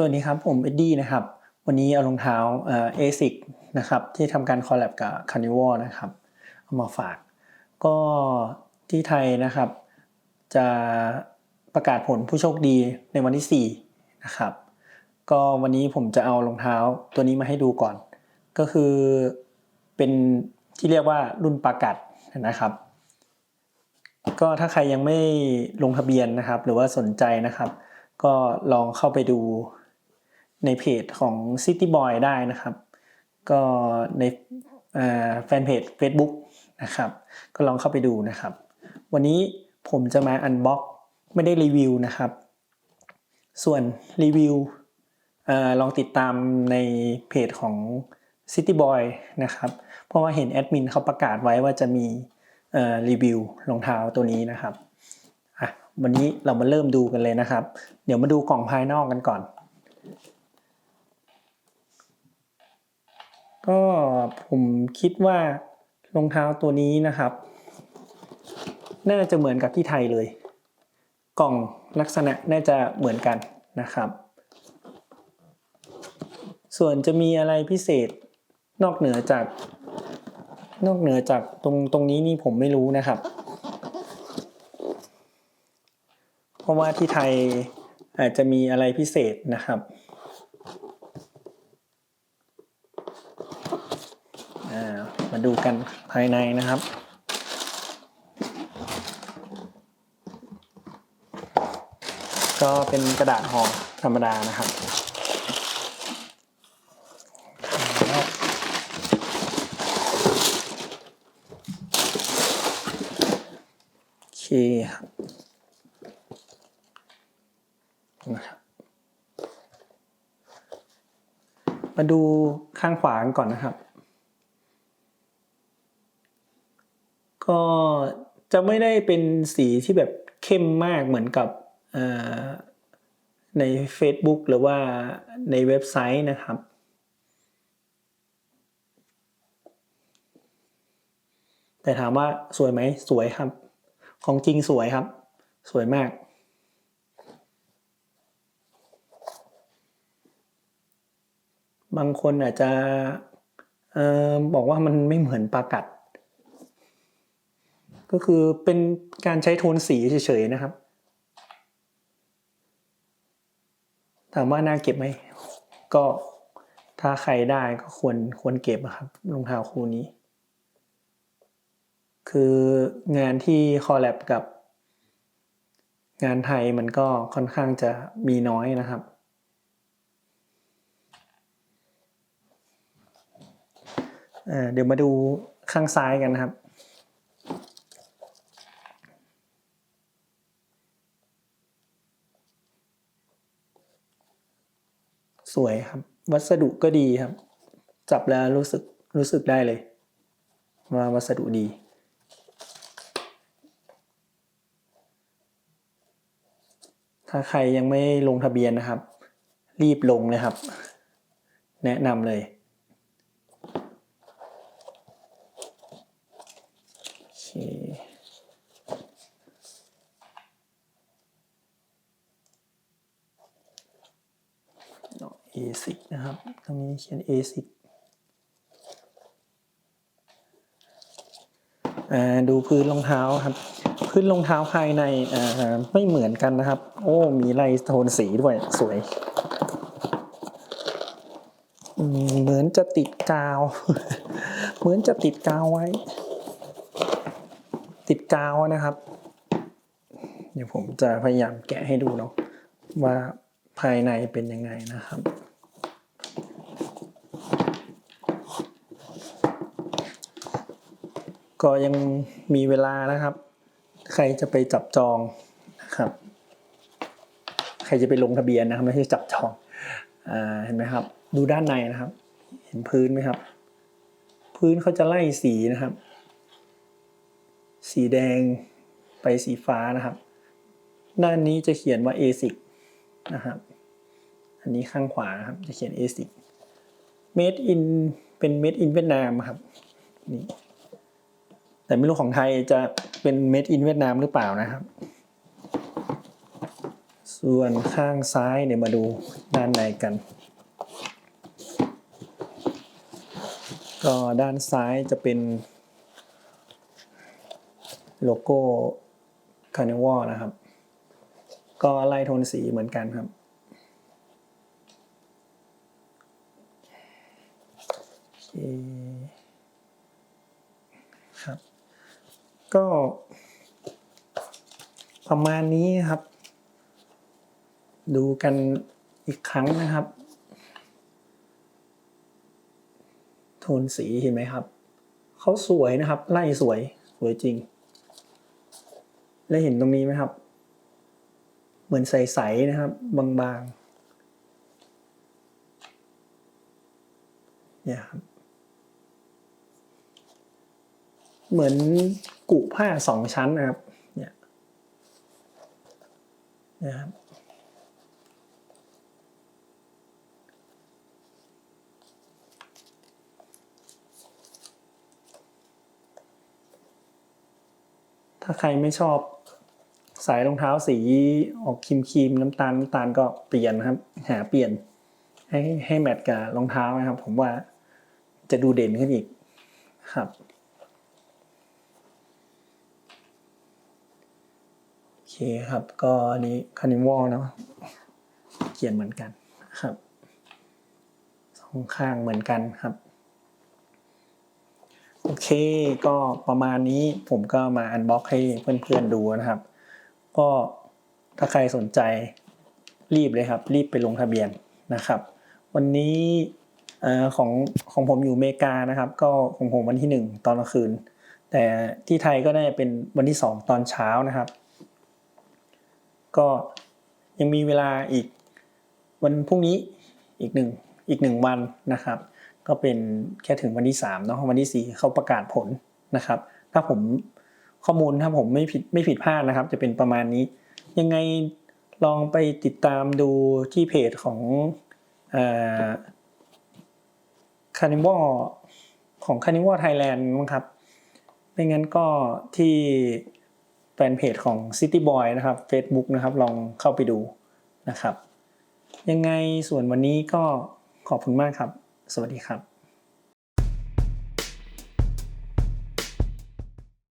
สวัสดีครับ ผมเอ็ดดี้นะครับ วันนี้เอารองเท้าเอซิกนะครับที่ทำการคอลแลบกับคานิวอลนะครับเอามาฝาก ก็ที่ไทยนะครับ จะประกาศผลผู้โชคดีในวันที่ 4 นะครับ ก็วันนี้ผมจะเอารองเท้าตัวนี้มาให้ดูก่อน ก็คือเป็นที่เรียกว่ารุ่นประกาศนะครับ ก็ถ้าใครยังไม่ลงทะเบียนนะครับ หรือว่าสนใจนะครับก็ลองเข้าไปดู ในเพจของ City Boy ได้นะครับ ก็ในแฟนเพจ Facebook นะครับ ก็ลองเข้าไปดูนะครับ วันนี้ผมจะมาอันบ็อกไม่ได้รีวิวนะครับ ส่วนรีวิวออลองติดตามในเพจของ City Boy นะครับ เพราะว่าเห็นแอดมินเขาประกาศไว้ว่าจะมีรีวิวรองเท้าตัวนี้นะครับอะวันนี้เรามาเริ่มดูกันเลยนะครับ เดี๋ยวมาดูกล่องภายนอกกันก่อน ก็ผมคิดว่ารองเท้าตัวนี้นะครับ น่าจะเหมือนกับที่ไทยเลย กล่องลักษณะน่าจะเหมือนกันนะครับ ส่วนจะมีอะไรพิเศษนอกเหนือจาก นอกเหนือจากตรงตรงนี้นี่ผมไม่รู้นะครับ เพราะว่าที่ไทยอาจจะมีอะไรพิเศษนะครับอ่า มาดูกันภายในนะครับก็เป็นกระดาษห่อธรรมดานะครับ โอเคครับนะครับ มาดูข้างขวากันก่อนนะครับ ก็จะไม่ได้เป็นสีที่แบบเข้มมากเหมือนกับใน Facebook หรือว่าในเว็บไซต์นะครับ แต่ถามว่าสวยไหมสวยครับ ของจริงสวยครับ สวยมาก บางคนอาจจะออบอกว่ามันไม่เหมือนปากัด ก็คือเป็นการใช้โทนสีเฉยๆนะครับ ถามว่าน่าเก็บไหมก็ถ้าใครได้ก็ควรควรเก็บอะครับรองเท้าคู่นี้ คืองานที่คอลแลบกับ งานไทยมันก็ค่อนข้างจะมีน้อยนะครับเเดี๋ยวมาดูข้างซ้ายกันนะครับ วยครับ วัสดุก็ดีครับ จับแล้วรู้สึกรู้สึกได้เลยว่าวัสดุดี ถ้าใครยังไม่ลงทะเบียนนะครับ รีบลงเลยครับ แนะนำเลยโอเค เอซิกนะครับตรงนี้เขียน ASIC ดูพื้นรองเท้าครับ พื้นรองเท้าภายในไม่เหมือนกันนะครับ โอ้ มีลายโทนสีด้วยสวย เหมือนจะติดกาว เหมือนจะติดกาวไว้ ติดกาวนะครับ เดี๋ยวผมจะพยายามแกะให้ดูเนาะว่าภายในเป็นยังไงนะครับ ก็ยังมีเวลานะครับ ใครจะไปจับจองนะครับ ใครจะไปลงทะเบียนนะครับไม่ใช่จับจองอ่าเห็นไหมครับ ดูด้านในนะครับ เห็นพื้นไหมครับ พื้นเขาจะไล่สีนะครับ สีแดงไปสีฟ้านะครับ ด้านนี้จะเขียนว่า ASIC นะครับ อันนี้ข้างขวานะครับจะเขียน ASIC made in เป็น made in เวียดนามครับนี่ แต่ไม่รู้ของไทยจะเป็น made in เวียดนามหรือเปล่านะครับ ส่วนข้างซ้ายเดี๋ยมาดูด้านในกัน ก็ด้านซ้ายจะเป็นโลโก้คาร์นิวอลนะครับ ก็ไล่โทนสีเหมือนกันครับโอเคครับ ก็ประมาณนี้ครับ ดูกันอีกครั้งนะครับ โทนสีเห็นไหมครับ เขาสวยนะครับ ไล่สวยสวยจริง และเห็นตรงนี้ไหมครับ เหมือนใสๆนะครับ บางๆเนี่ยครับ เหมือน กุผ้าสองชั้นนะครับเนี่ยนะครับถ้าใครไม่ชอบสายรองเท้าสีออกครีมครีมๆน้ำตาลน้ำตาลก็เปลี่ยนนะครับ หาเปลี่ยนให้ให้แมทกับรองเท้านะครับ ผมว่าจะดูเด่นขึ้นอีกครับ โอ เคครับ ก็อันนี้คานิวอลเนาะเขียนเหมือนกันครับสองข้างเหมือนกันครับ โอเคก็ประมาณนี้ผมก็มาอันบ็อกให้เพื่อนๆดูนะครับ ก็ถ้าใครสนใจรีบเลยครับ รีบไปลงทะเบียนนะครับ วันนี้ของของผมอยู่อเมริกานะครับ ก็ของผมวันที่หนึ่งตอนกลางคืน แต่ที่ไทยก็ได้เป็นวันที่สองตอนเช้านะครับ ก็ยังมีเวลาอีกวันพรุ่งนี้อีกหนึ่งอีกหนึ่งวันนะครับ ก็เป็นแค่ถึงวันที่3เนาะวันที่ 4 เขาประกาศผลนะครับ ถ้าผมข้อมูลถ้าผมไม่ผิดไม่ผิดพลาดนะครับ จะเป็นประมาณนี้ ยังไงลองไปติดตามดูที่เพจของคานิวอของคานิวอไทยแลนด์มั้งครับไม่งั้นก็ที่ แฟนเพจของ City Boy นะครับ Facebook นะครับลองเข้าไปดูนะครับ ยังไงส่วนวันนี้ก็ขอบคุณมากครับ สวัสดีครับ